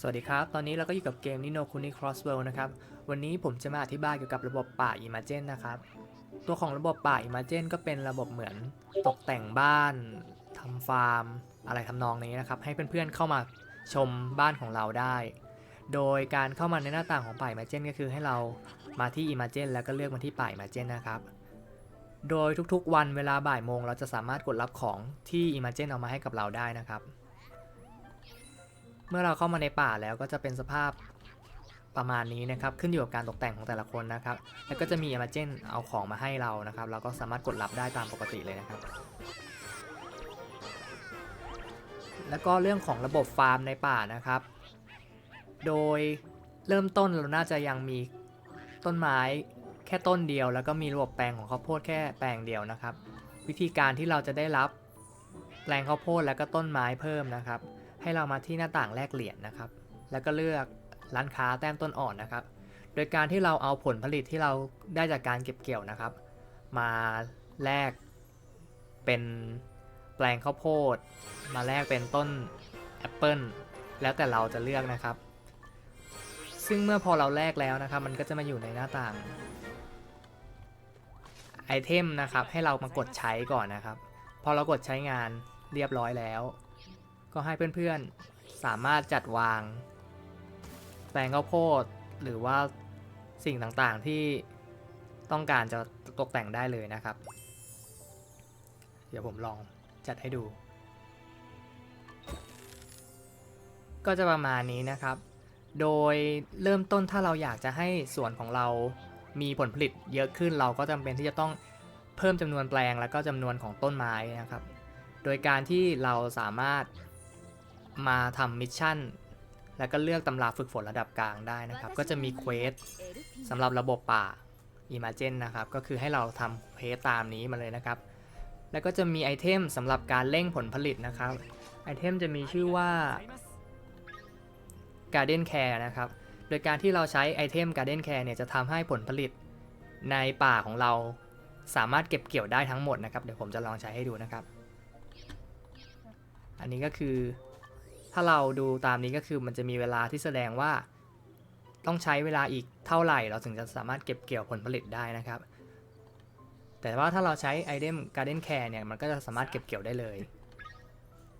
สวัสดีครับ ตอนนี้เราก็อยู่กับเกม Nino Kuni Crossworld นะครับ วันนี้ผมจะมาอธิบายเกี่ยวกับระบบป่า Imagen นะครับ ตัวของระบบป่า Imagen ก็เป็นระบบเหมือนตกแต่งบ้านทำฟาร์ม อะไรทำนองนี้นะครับ ให้เพื่อนๆเข้ามาชมบ้านของเราได้ โดยการเข้ามาในหน้าต่างของป่า Imagen ก็คือให้เรามาที่ Imagen แล้วก็เลือกมาที่ป่า Imagen นะครับ โดยทุกๆ วันเวลาบ่ายโมงเราจะสามารถกดรับของที่ Imagen เอามาให้กับเราได้นะครับ เมื่อเราเข้ามาในป่าแล้วก็จะเป็นสภาพประมาณนี้นะครับ ขึ้นอยู่กับการตกแต่งของแต่ละคนนะครับ แล้วก็จะมี a อ a g e n เอาของมาให้เรานะครับ เราก็สามารถกดรับได้ตามปกติเลยนะครับ แล้วก็เรื่องของระบบฟาร์มในป่านะครับ โดยเริ่มต้นเราน่าจะยังมีต้นไม้แค่ต้นเดียว แล้วก็มีระบบแปลงของข้าวโพดแค่แปลงเดียวนะครับ วิธีการที่เราจะได้รับแปลงข้าวโพดแล้วก็ต้นไม้เพิ่มนะครับ ให้เรามาที่หน้าต่างแลกเหรียญนะครับ แล้วก็เลือกร้านค้าแต้มต้นอ่อนนะครับ โดยการที่เราเอาผลผลิตที่เราได้จากการเก็บเกี่ยวนะครับ มาแลกเป็นแปลงข้าวโพด มาแลกเป็นต้นแอปเปิลแล้วแต่เราจะเลือกนะครับ ซึ่งเมื่อพอเราแลกแล้วนะครับ มันก็จะมาอยู่ในหน้าต่างไอเทมนะครับให้เรามากดใช้ก่อนนะครับ พอเรากดใช้งานเรียบร้อยแล้ว ก็ให้เพื่อนๆ สามารถจัดวาง แปลงข้าวโพดหรือว่าสิ่งต่างๆที่ต้องการจะตกแต่งได้เลยนะครับ เดี๋ยวผมลองจัดให้ดู ก็จะประมาณนี้นะครับ โดยเริ่มต้นถ้าเราอยากจะให้สวนของเรามีผลผลิตเยอะขึ้นเราก็จำเป็นที่จะต้องเพิ่มจำนวนแปลงแล้วก็จำนวนของต้นไม้นะครับ โดยการที่เราสามารถ มาทำมิชชั่น แล้วก็เลือกตำราฝึกฝนระดับกลางได้นะครับ ก็จะมีเควสสำหรับระบบป่า Imagine นะครับ ก็คือให้เราทำเควสตามนี้มาเลยนะครับ แล้วก็จะมีไอเทมสำหรับการเร่งผลผลิตนะครับ ไอเทมจะมีชื่อว่า Garden Care นะครับ โดยการที่เราใช้ไอเทม Garden Care เนี่ยจะทำให้ผลผลิตในป่าของเราสามารถเก็บเกี่ยวได้ทั้งหมดนะครับ เดี๋ยวผมจะลองใช้ให้ดูนะครับ อันนี้ก็คือ ถ้าเราดูตามนี้ก็คือมันจะมีเวลาที่แสดงว่า ต้องใช้เวลาอีกเท่าไหร่ เราถึงจะสามารถเก็บเกี่ยวผลผลิตได้นะครับ แต่ว่าถ้าเราใช้ไอเทม Garden Care เนี่ยมันก็จะสามารถเก็บเกี่ยวได้เลย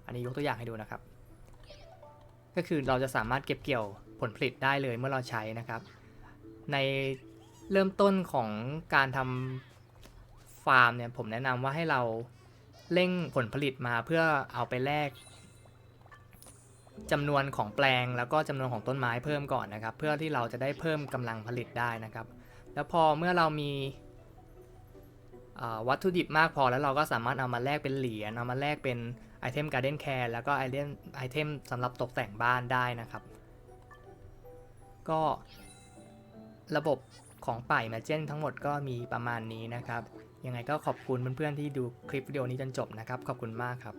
อันนี้ยกตัวอย่างให้ดูนะครับ ก็คือเราจะสามารถเก็บเกี่ยวผลผลิตได้เลยเมื่อเราใช้นะครับ ในเริ่มต้นของการทำฟาร์มเนี่ยผมแนะนำว่าให้เราเร่งผลผลิตมาเพื่อเอาไปแลก จำนวนของแปลงแล้วก็จำนวนของต้นไม้เพิ่มก่อนนะครับ เพื่อที่เราจะได้เพิ่มกำลังผลิตได้นะครับ แล้วพอเมื่อเรามีวัตถุดิบมากพอแล้วเราก็สามารถเอามาแลกเป็นเหรียญเอามาแลกเป็นไอเทมการ์เด้นแคร์แล้วก็ไอเทมไอเทมสำหรับตกแต่งบ้านได้นะครับ ก็ระบบของป่ายมาเจนทั้งหมดก็มีประมาณนี้นะครับ ยังไงก็ขอบคุณเพื่อนๆที่ดูคลิปวิดีโอนี้จนจบนะครับ ขอบคุณมากครับ